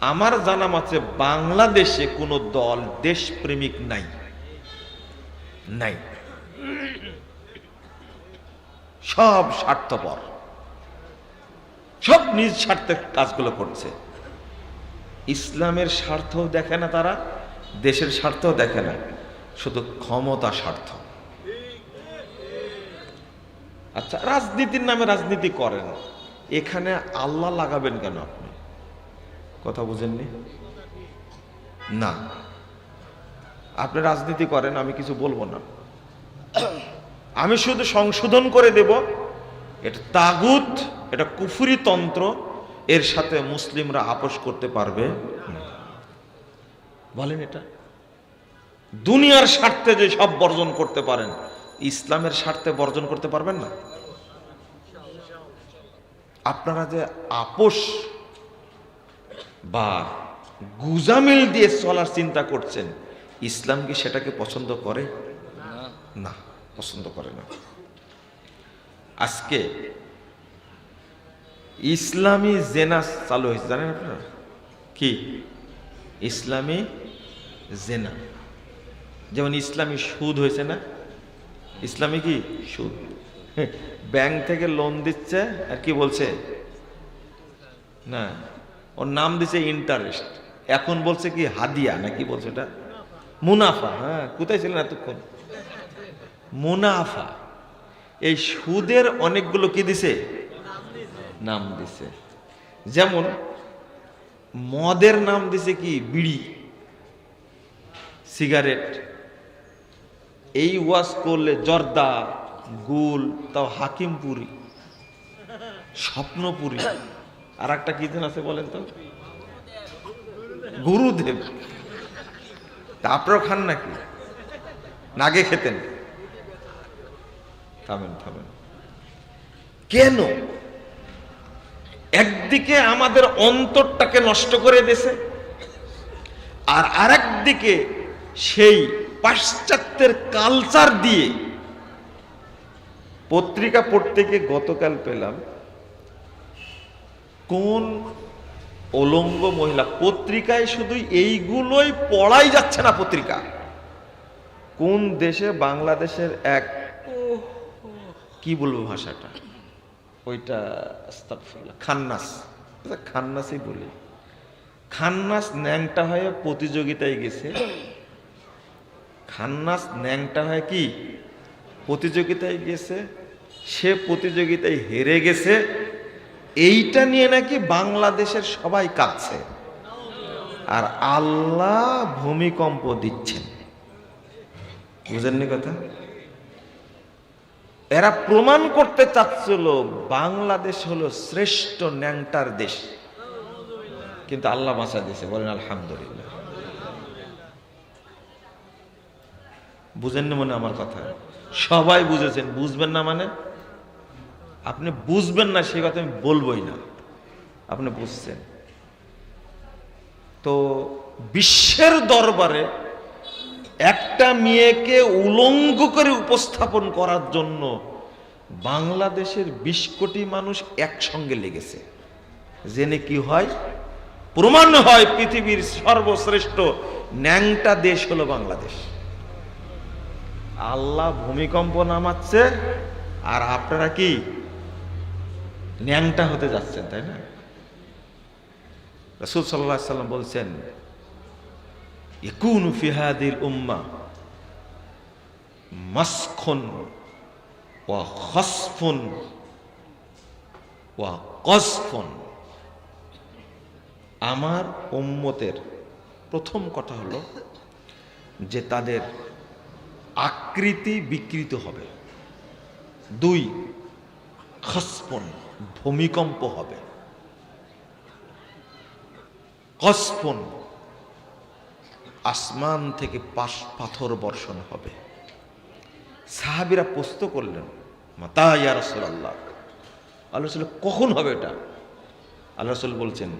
আমার জানা মতে বাংলাদেশে কোনো দল দেশপ্রেমিক নাই। নাই। সব স্বার্থপর। সব নিজ স্বার্থের কাজগুলো করছে। ইসলামের স্বার্থও দেখে না তারা, দেশের স্বার্থও দেখে না, শুধু ক্ষমতা স্বার্থ। আচ্ছা রাজনীতির নামে রাজনীতি করেন। এখানে আল্লাহ লাগাবেন কেন আপনি? কথা বুঝেননি? না। আপনি রাজনীতি করেন আমি কিছু বলব না। আমি শুধু সংশোধন করে দেব এটা তাগুত এটা কুফুরি তন্ত্র এর সাথে মুসলিমরা আপোষ করতে পারবে। বলেন এটা। দুনিয়ার স্বার্থে যে সব বর্জন করতে পারেন ইসলামের স্বার্থে বর্জন করতে পারবেন না? আপনারা যে আপোষ বা গুজামিল দিয়ে চলার চিন্তা করছেন, ইসলাম কি সেটাকে পছন্দ করে? না, পছন্দ করে না। আজকে ইসলামী জেনা চালু হয়েছে, জানেন আপনারা? কি? ইসলামী জেনা। যেমন ইসলামী সুদ হয়েছে না? ইসলামী কি? সুদ। ব্যাংক থেকে লোন দিচ্ছে আর কি বলছে? না। ওর নাম দিছে ইন্টারেস্ট। এখন বলছে কি, হাদিয়া না কি বলছে এটা? মুনাফা হ্যাঁ কোথায় ছিলেন এতক্ষণ? মুনাফা। এই সুদের অনেকগুলো কি দিছে? নাম দিছে। যেমন, মদের নাম দিছে কি, বিড়ি, সিগারেট। এই ওয়াশ করলে জর্দা, গুল, তাও হাকিমপুরি, স্বপ্নপুরি। আর একটা কি দিন আছে বলেন তো? গুরুদেব। তা আপনারাও খান নাকি? নাগে খেতেন। থামেন থামেন। কেন? একদিকে আমাদের অন্তরটাকে নষ্ট করে দেছে আর আরেক দিকে সেই পাশ্চাত্যের কালচার দিয়ে পত্রিকা পড়তে গিয়ে গতকাল পেলাম কোন অলঙ্গ মহিলা? পত্রিকায় শুধু এইগুলোই পড়াই যাচ্ছে না পত্রিকা। কোন দেশে বাংলাদেশের এক কি বলব ভাষাটা? ওইটা খান্নাস। খান্নাসই বলি। খান্নাস ন্যাংটা হয়ে প্রতিযোগিতায় গেছে। খান্নাস ন্যাংটা হয় কি? প্রতিযোগিতায় গেছে। সে প্রতিযোগিতায় হেরে গেছে। এইটা নিয়ে নাকি বাংলাদেশের সবাই কাঁদছে। আর আল্লাহ ভূমিকম্প দিচ্ছেন। বুঝেননি কথা? এরা প্রমাণ করতে চাচ্ছিল, বাংলাদেশ হলো শ্রেষ্ঠ ন্যাংটার দেশ। কিন্তু আল্লাহ বাঁচা দিয়েছে, বলেন আলহামদুলিল্লাহ। বুঝেননি মনে আমার কথা? সবাই বুঝেছেন, বুঝবেন না মানে? আপনি বুঝবেন না সেই কথা আমি বলবোই না। আপনি বুঝছেন? তো বিশ্বের দরবারে একটা মেয়েকে উলঙ্গ করে উপস্থাপন করার জন্য বাংলাদেশের বিশ কোটি মানুষ একসঙ্গে লেগেছে। জেনে কি হয়? প্রমাণ হয় পৃথিবীর সর্বশ্রেষ্ঠ ন্যাংটা দেশ হলো বাংলাদেশ। আল্লাহ ভূমিকম্প নামাচ্ছে, আর আপনারা কি ন্যাংটা হতে যাচ্ছেন, তাই না? রসুল সাল্লাহ সাল্লাম বলছেন ইকুন ফিহাদিল উম্মা মাসখন ওয়া খসফুন ওয়া কসফুন। আমার উম্মতের প্রথম কথা হলো যে তাদের আকৃতি বিকৃত হবে। দুই, খসফন। ভূমিকম্প হবে। কসফন আসমান থেকে পাশ পাথর বর্ষণ হবে। সাহাবিরা প্রস্ত করলেন, মাতা ইয়া রসুল আল্লাহ রসুল কখন হবে এটা? আল্লাহ রসুল বলছেন,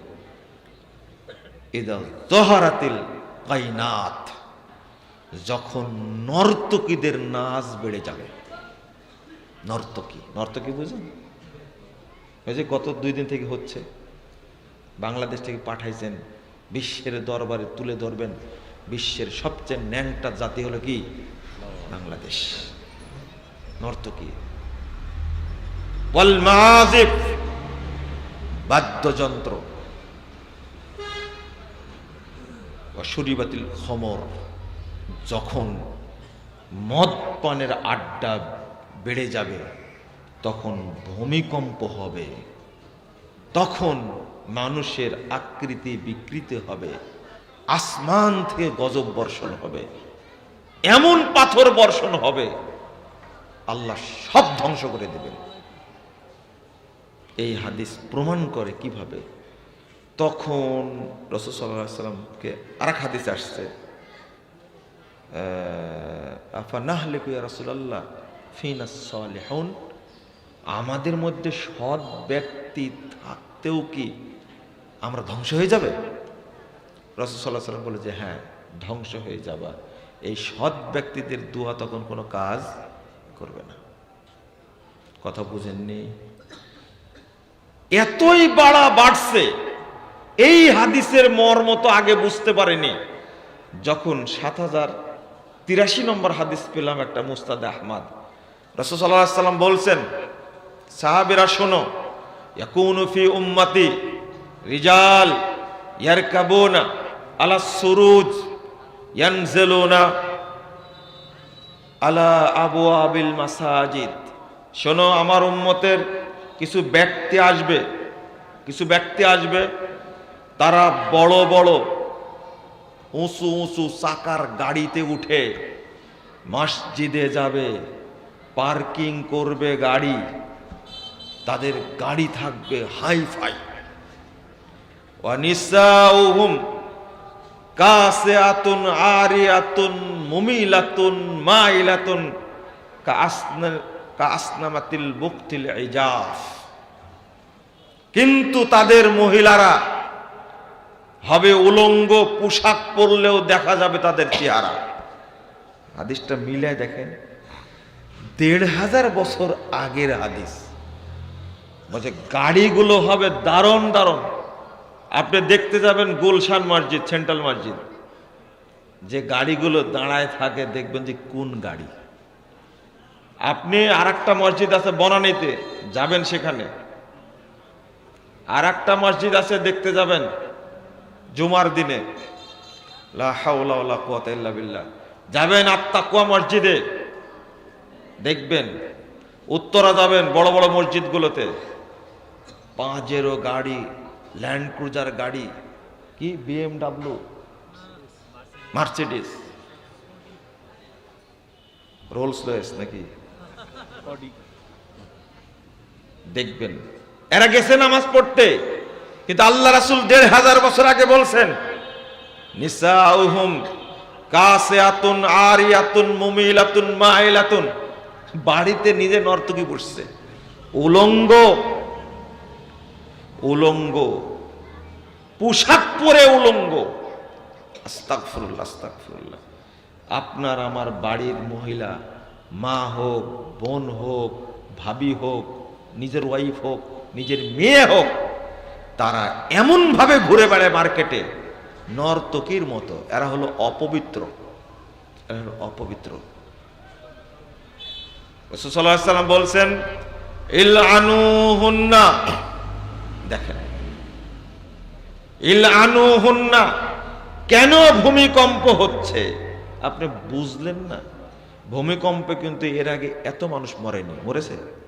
ইদা জহারাতিল কাইনাত। যখন নর্তকীদের নাচ বেড়ে যাবে। নর্তকী নর্তকী বুঝেন ওই যে গত দুই দিন থেকে হচ্ছে, বাংলাদেশ থেকে পাঠাইছেন, বিশ্বের দরবারে তুলে ধরবেন, বিশ্বের সবচেয়ে ন্যাংটা জাতি হলো কি? বাংলাদেশ। নর্তকী বাদ্যযন্ত্র। শরীবাতিল খমর, যখন মদ পানের আড্ডা বেড়ে যাবে তখন ভূমিকম্প হবে। তখন মানুষের আকৃতি বিকৃতি হবে। আসমান থেকে গজব বর্ষণ হবে। এমন পাথর বর্ষণ হবে। আল্লাহ সব ধ্বংস করে দেবেন। এই হাদিস প্রমাণ করে কীভাবে? তখন সাল্লাহ সাল্লামকে আর এক হাদিস আসছে। আফা নাহলে কুয়া রসুল্লাহ ফিনা সালেহন? আমাদের মধ্যে সৎ ব্যক্তি থাকতেও কি আমরা ধ্বংস হয়ে যাবে? রসুল সাল্লাহ সাল্লাম বলে যে হ্যাঁ ধ্বংস হয়ে যাবা। এই সৎ ব্যক্তিদের দুয়া তখন কোনো কাজ করবে না। কথা বুঝেননি? এতই বাড়া বাড়ছে, এই হাদিসের মর্ম তো আগে বুঝতে পারেনি। যখন সাত হাজার তিরাশি নম্বর হাদিস পেলাম একটা মুস্তাদ আহমদ রসদাল্লাহ সাল্লাম বলছেন সাহাবেরা শোনো, ইয়াকুনু ফি উম্মতি রিজাল ইয়ারকাবুনা আলা সুরুজ, ইয়ানজিলুনা আলা আবু আবিল মাসাজিদ। শোনো, আমার উম্মতের কিছু ব্যক্তি আসবে, কিছু ব্যক্তি আসবে, তারা বড় বড় উঁচু উঁচু চাকার গাড়িতে উঠে মসজিদে যাবে, পার্কিং করবে গাড়ি তাদের গাড়ি থাকবে হাই ফাই ওয়ানিসাউহুম কাসিয়াতুন আরিয়াতুন মুমিলাতুন মাইলাতুন কাসনা কাসনামাতিল বুকতিল ইজাফ। কিন্তু তাদের মহিলারা হবে উলঙ্গ পোশাক পরলেও দেখা যাবে তাদের চেহারা। হাদিসটা মিলে দেখেন। দেড় হাজার বছর আগের হাদিস। বলছে, গাড়িগুলো হবে দারুণ দারুণ। আপনি দেখতে যাবেন গুলশান মসজিদ, সেন্ট্রাল মসজিদ। যে গাড়িগুলো দাঁড়ায় থাকে, দেখবেন যে কোন গাড়ি। আপনি আর একটা মসজিদ আছে বনানীতে, যাবেন সেখানে। আর একটা মসজিদ আছে দেখতে যাবেন, জুমার দিনে। বিল্লাহ। যাবেন আত্মাকুয়া মসজিদে, দেখবেন। উত্তরা যাবেন বড় বড় মসজিদগুলোতে। পাঁচেরও গাড়ি ল্যান্ড ক্রুজার গাড়ি কি বিএমডাব্লিউ মার্সিডিস রোলস রয়েস নাকি? দেখবেন। এরা গেছে নামাজ পড়তে কিন্তু আল্লাহ রাসুল দেড় হাজার বছর আগে বলছেন নিসাউহুম কাসিয়াতুন আরিয়াতুন মুমিলাতুন মাইলাতুন। বাড়িতে নিজে নর্তকী বসছে। উলঙ্গ উলঙ্গ। পোশাক পরে উলঙ্গ। আপনার আমার বাড়ির মহিলা, মা হোক, বোন হোক, ভাবি হোক, নিজের ওয়াইফ হোক, নিজের মেয়ে হোক, তারা এমনভাবে ঘুরে বেড়ায় মার্কেটে নর্তকীর মতো। এরা হলো অপবিত্র। এরা হলো অপবিত্র। সাল্লাম বলছেন ইল আনু হুন্না দেখেন কেন ভূমিকম্প হচ্ছে? আপনি বুঝলেন না। ভূমিকম্পে কিন্তু এর আগে এত মানুষ মরেনি। মরেছে?